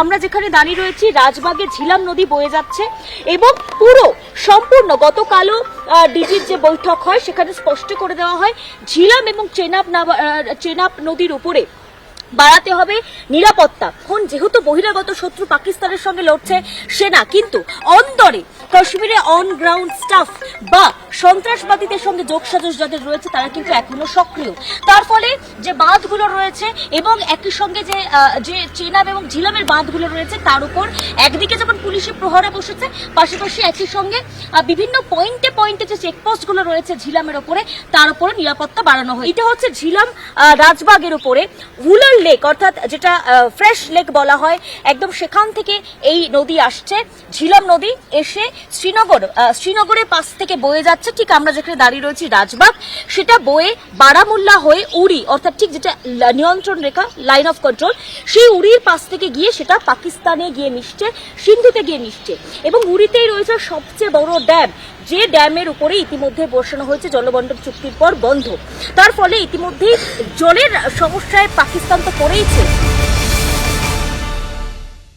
আমরা যেখানে দাঁড়িয়ে রয়েছি, রাজবাগে ঝিলাম নদী বয়ে যাচ্ছে এবং পুরো সম্পূর্ণ গতকালও ডিজির যে বৈঠক হয়, সেখানে স্পষ্ট করে দেওয়া হয়, ঝিলাম এবং চেনাব চেনাব নদীর উপরে বাড়াতে হবে নিরাপত্তা। এখন যেহেতু বহিরাগত শত্রু পাকিস্তানের সঙ্গে লড়ছে সেনা, কিন্তু অন্তরে কাশ্মীরে অন গ্রাউন্ড স্টাফ বা সন্ত্রাসবাদীদের সঙ্গে যোগসাজশ যাদের রয়েছে, তারা কিন্তু এখনও সক্রিয়। তার ফলে যে বাঁধগুলো রয়েছে এবং একই সঙ্গে যে যে চেনাব এবং ঝিলামের বাঁধগুলো রয়েছে, তার উপর একদিকে যেমন পুলিশি প্রহরা বসেছে, পাশাপাশি একই সঙ্গে বিভিন্ন পয়েন্টে পয়েন্টে যে চেকপোস্টগুলো রয়েছে ঝিলামের ওপরে, তার উপরে নিরাপত্তা বাড়ানো হয়। এটা হচ্ছে ঝিলাম রাজবাগের উপরে উলার লেক অর্থাৎ যেটা ফ্রেশ লেক বলা হয়, একদম সেখান থেকে এই নদী আসছে। ঝিলাম নদী এসে শ্রীনগর শ্রীনগরের পাশ থেকে বয়ে যাচ্ছে। ঠিক আমরা যেখানে দাঁড়িয়ে রয়েছি রাজবাগ সেটা বয়ে বারামুল্লা হয়ে উড়ি, অর্থাৎ ঠিক যেটা নিয়ন্ত্রণ রেখা লাইন অফ কন্ট্রোল সেই উড়ির পাশ থেকে গিয়ে সেটা পাকিস্তানে গিয়ে মিশছে, সিন্ধুতে গিয়ে মিশছে। এবং উড়িতেই রয়েছে সবচেয়ে বড় ড্যাম, যে ড্যামের উপরে ইতিমধ্যে বসানো হয়েছে জলবন্টন চুক্তির পর বন্ধ। তার ফলে ইতিমধ্যেই জলের সমস্যায় পাকিস্তান তো পড়েইছে।